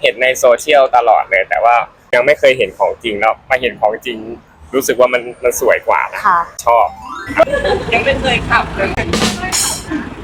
เห็นในโซเชียลตลอดเลย แต่ว่ายังไม่เคยเห็นของจริงแล้วมาเห็นของจริง รู้สึกว่ามันมันสวยกว่านะค่ะ ชอบ ยังไม่เคยขับเลย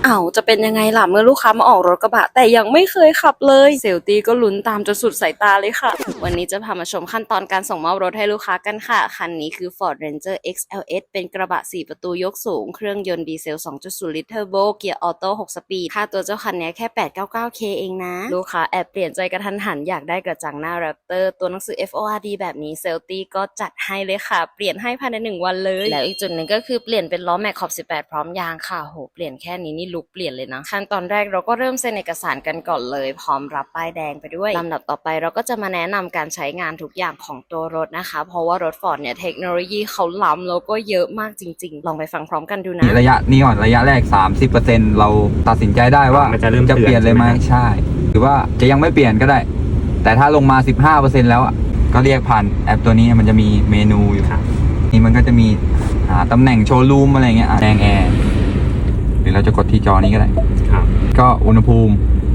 อ้าจะเป็นยังไงล่ะเมื่อลูกค้ามาออกรถกระบะ แต่ยังไม่เคยขับเลยเซลตี้ก็ลุ้นตามจนสุดสายตาเลยค่ะ วันนี้จะพามาชมขั้นตอนการส่งมอบรถให้ลูกค้ากันค่ะ คันนี้คือ Ford Ranger XLS เป็นกระบะ 4 ประตูยกสูง เครื่องยนต์ดีเซล 2.0 ลิตรเทอร์โบเกียร์ออโต้6สปีดค่าตัวเจ้าคันนี้แค่ 899k เองนะ ลูกค้าแอบเปลี่ยนใจกระทันหันอยากได้กระจังหน้า Raptor ตัวหนังสือ FORD แบบนี้เซลตี้ก็จัดให้เลยค่ะ เปลี่ยนให้ภายในหนึ่งวันเลยแล้วอีกจุดหนึ่งก็คือเปลี่ยนเป็นล้อแม็กขอบ 18 พร้อมยางค่ะโหเปลี่ยนแค่นี้นี่ลุกเปลี่ยนเลยนะ ขั้นตอนแรกเราก็เริ่มเซ็นเอกสารกันก่อนเลย พร้อมรับป้ายแดงไปด้วยลำดับต่อไปเราก็จะมาแนะนำการใช้งานทุกอย่างของตัวรถนะคะ เพราะว่ารถฟอร์ดเนี่ยเทคโนโลยีเขาล้ำแล้วก็เยอะมากจริง ๆ ลองไปฟังพร้อมกันดูนะระยะนี้ก่อนระยะแรก 30%เราตัดสินใจได้ว่ามันจะเริ่มเปลี่ยนเลยไหมเตือนใช่ไหมใช่ หรือว่าจะยังไม่เปลี่ยนก็ได้ แต่ถ้าลงมา 15%แล้วอะก็เรียกผ่านแอปตัวนี้มันจะมีเมนูอยู่ครับนี่มันก็จะมีหาตำแหน่งโชว์รูมอะไรเงี้ยอะแดงแอร์ห รือเราจะกดที่จอนี้ก็ได้ ครับ ก็อุณหภูมิครับ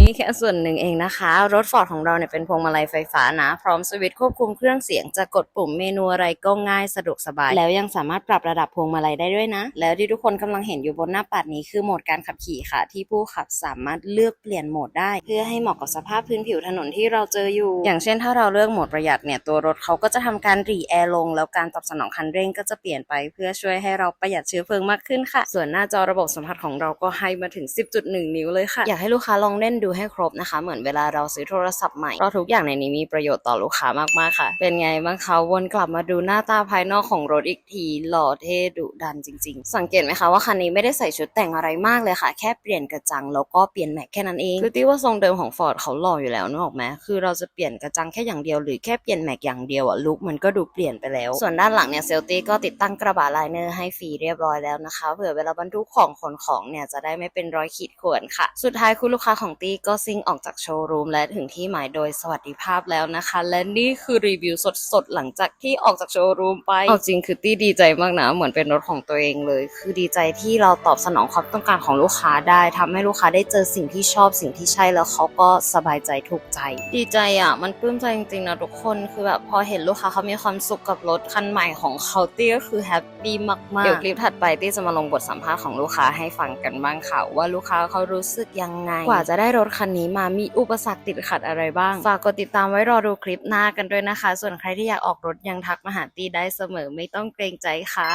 นี่แค่ส่วนหนึ่งเองนะคะ รถฟอร์ดของเราเนี่ยเป็นพวงมาลัยไฟฟ้านะ พร้อมสวิตช์ควบคุมเครื่องเสียงจะกดปุ่มเมนูอะไรก็ง่ายสะดวกสบาย แล้วยังสามารถปรับระดับพวงมาลัยได้ด้วยนะ แล้วที่ทุกคนกำลังเห็นอยู่บนหน้าปัดนี้คือโหมดการขับขี่ค่ะ ที่ผู้ขับสามารถเลือกเปลี่ยนโหมดได้ เพื่อให้เหมาะกับสภาพพื้นผิวถนนที่เราเจออยู่ อย่างเช่นถ้าเราเลือกโหมดประหยัดเนี่ยตัวรถเขาก็จะทำการรีแอร์ลง แล้วการตอบสนองคันเร่งก็จะเปลี่ยนไปเพื่อช่วยให้เราประหยัดเชื้อเพลิงมากขึ้นค่ะ ส่วนหน้าจอระบบสัมผัสของเราก็ให้มาถึง 10.1 นิ้วเลยค่ะอยากให้ลูกค้าลองเล่นดูให้ครบนะคะ เหมือนเวลาเราซื้อโทรศัพท์ใหม่เพราะทุกอย่างในนี้มีประโยชน์ต่อลูกค้ามากๆค่ะ เป็นไงบ้างคะวนกลับมาดูหน้าตาภายนอกของรถอีกทีหล่อเท่ดุดันจริง ๆ สังเกตไหมคะว่าคันนี้ไม่ได้ใส่ชุดแต่งอะไรมากเลยค่ะ แค่เปลี่ยนกระจังแล้วก็เปลี่ยนแม็กแค่นั้นเองคือที่ว่าทรงเดิมของ Ford เขาหล่ออยู่แล้วนึกออกไหมคือเราจะเปลี่ยนกระจังแค่อย่างเดียวหรือแค่เปลี่ยนแม็กอย่างเดียวอะลุคมันก็ดูเปลี่ยนไปแล้ว ส่วนด้านหลังเนี่ยเซลตี้ก็ติดตั้งกระบะไลเนอร์ให้ฟรีเรียบร้อยแล้วนะคะเผื่อเวลาบรรทุกของขนของเนี่ยจะได้ไม่เป็นรอยขีดข่วนค่ะ สุดท้ายคุณลูกค้าของตี้ก็ ซิ่งออกจากโชว์รูมและถึงที่หมายโดยสวัสดิภาพแล้วนะคะ และนี่คือรีวิวสดๆ หลังจากที่ออกจากโชว์รูมไปเอาจริงคือตี้ดีใจมากนะ เหมือนเป็นรถของตัวเองเลย คือดีใจที่เราตอบสนองความต้องการของลูกค้าได้ทำให้ลูกค้าได้เจอสิ่งที่ชอบสิ่งที่ใช่แล้วเขาก็สบายใจถูกใจ ดีใจอะมันปลื้มใจจริงๆนะทุกคนคือแบบพอเห็นลูกค้าเขามีความสุขกับรถคันใหม่ของเขาตี้ก็คือแฮปปี้มากๆเดี๋ยวคลิปถัดไปตี้จะมาลงบทสัมภาษณ์ของลูกค้าให้ฟังกันบ้างค่ะว่าลูกค้าเขารู้สึกยังไงกว่าจะได้รถคันนี้มามีอุปสรรคติดขัดอะไรบ้าง ฝากกดติดตามไว้รอดูคลิปหน้ากันด้วยนะคะ ส่วนใครที่อยากออกรถยังทักมาหาตีได้เสมอไม่ต้องเกรงใจค่ะ